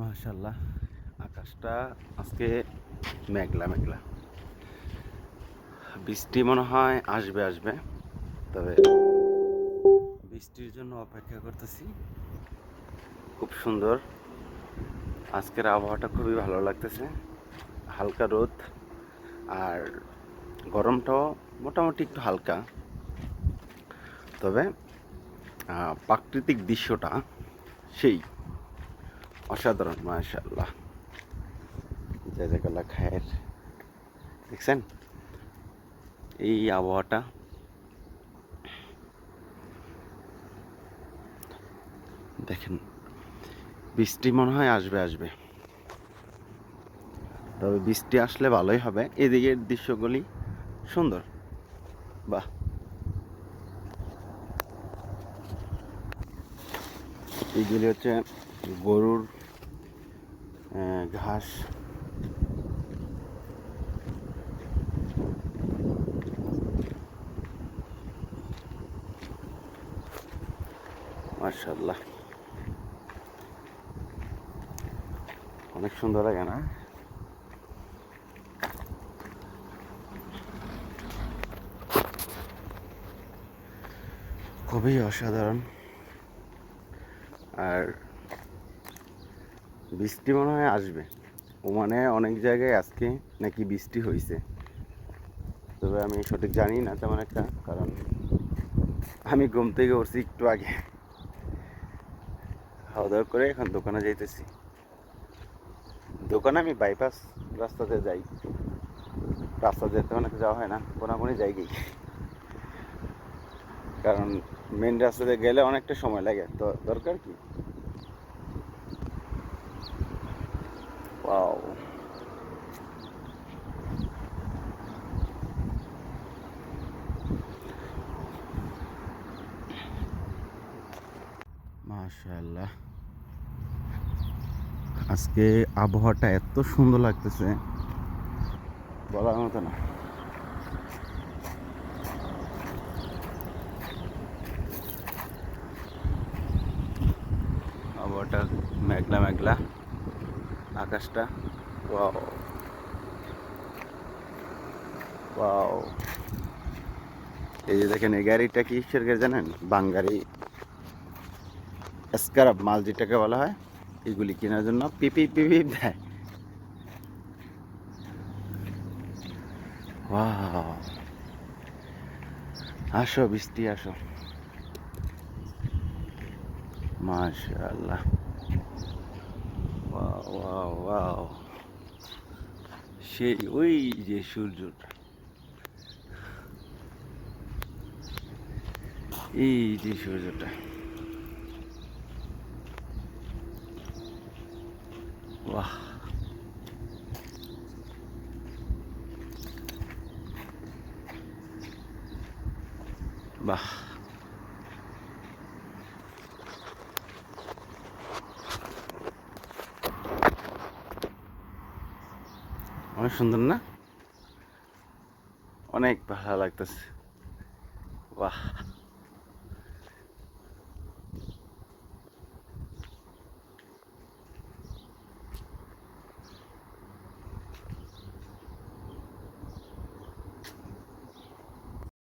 মাশাল্লাহ আকাশটা আজকে মেঘলা মেঘলা। বৃষ্টি মনে হয় আসবে আসবে। তবে বৃষ্টির জন্য অপেক্ষা করতেছি। খুব সুন্দর। আজকের আবহাওয়াটা খুবই ভালো লাগতেছে। হালকা রোদ আর গরমটাও মোটামুটি একটু হালকা। তবে প্রাকৃতিক দৃশ্যটা সেই। অসাধারণ মাশাল্লাহ জাজাকাল্লা খায়ের। দেখছেন? এই আবহাওয়াটা। দেখেন, বৃষ্টি মনে হয় আসবে আসবে। তবে বৃষ্টি আসলে ভালোই হবে। এদিকের দৃশ্যগুলি সুন্দর। বাহ। এইগুলি হচ্ছে গরুর ঘাস। মার্শাল্লাহ অনেক সুন্দর লাগে না? খুবই অসাধারণ। আর বৃষ্টি মনে হয় আসবে। ওমানে অনেক জায়গায় আজকে নাকি বৃষ্টি হয়েছে তবে আমি সঠিক জানি না তেমন একটা, কারণ আমি ঘুম থেকে উঠছি একটু আগে। খাওয়া দাওয়া করে এখন দোকানে যাইতেছি। দোকানে আমি বাইপাস রাস্তাতে যাই। রাস্তা যেতে অনেক যাওয়া হয় না, কোনাকুনি যাই গেই। কারণ মেন রাস্তাতে গেলে অনেকটা সময় লাগে। তো দরকার কি? ওয়াও মাশাআল্লাহ। আজকে আবহাওয়াটা এত সুন্দর লাগতেছে। বলার মতো না। আবহাওয়াটা মেঘলা মেঘলা। আকাশটা। ওয়াও। ওয়াও। এই যে দেখেন, এই গাড়িটা কি গাড়ি জানেন? বাঙ্গারি। স্কারাব মাল যেটাকে বলা হয়। এগুলি কেনার জন্য পিপি পিপি দেয়। আসো, বৃষ্টি, আসো। মাশাআল্লাহ। ওয়াও ওয়াও ওয়াও সেই ওই যে সূর্যটা। এই যে সূর্যটা। বাহ। বাহ। অনেক সুন্দর না? অনেক ভালো লাগতেছে। বাহ।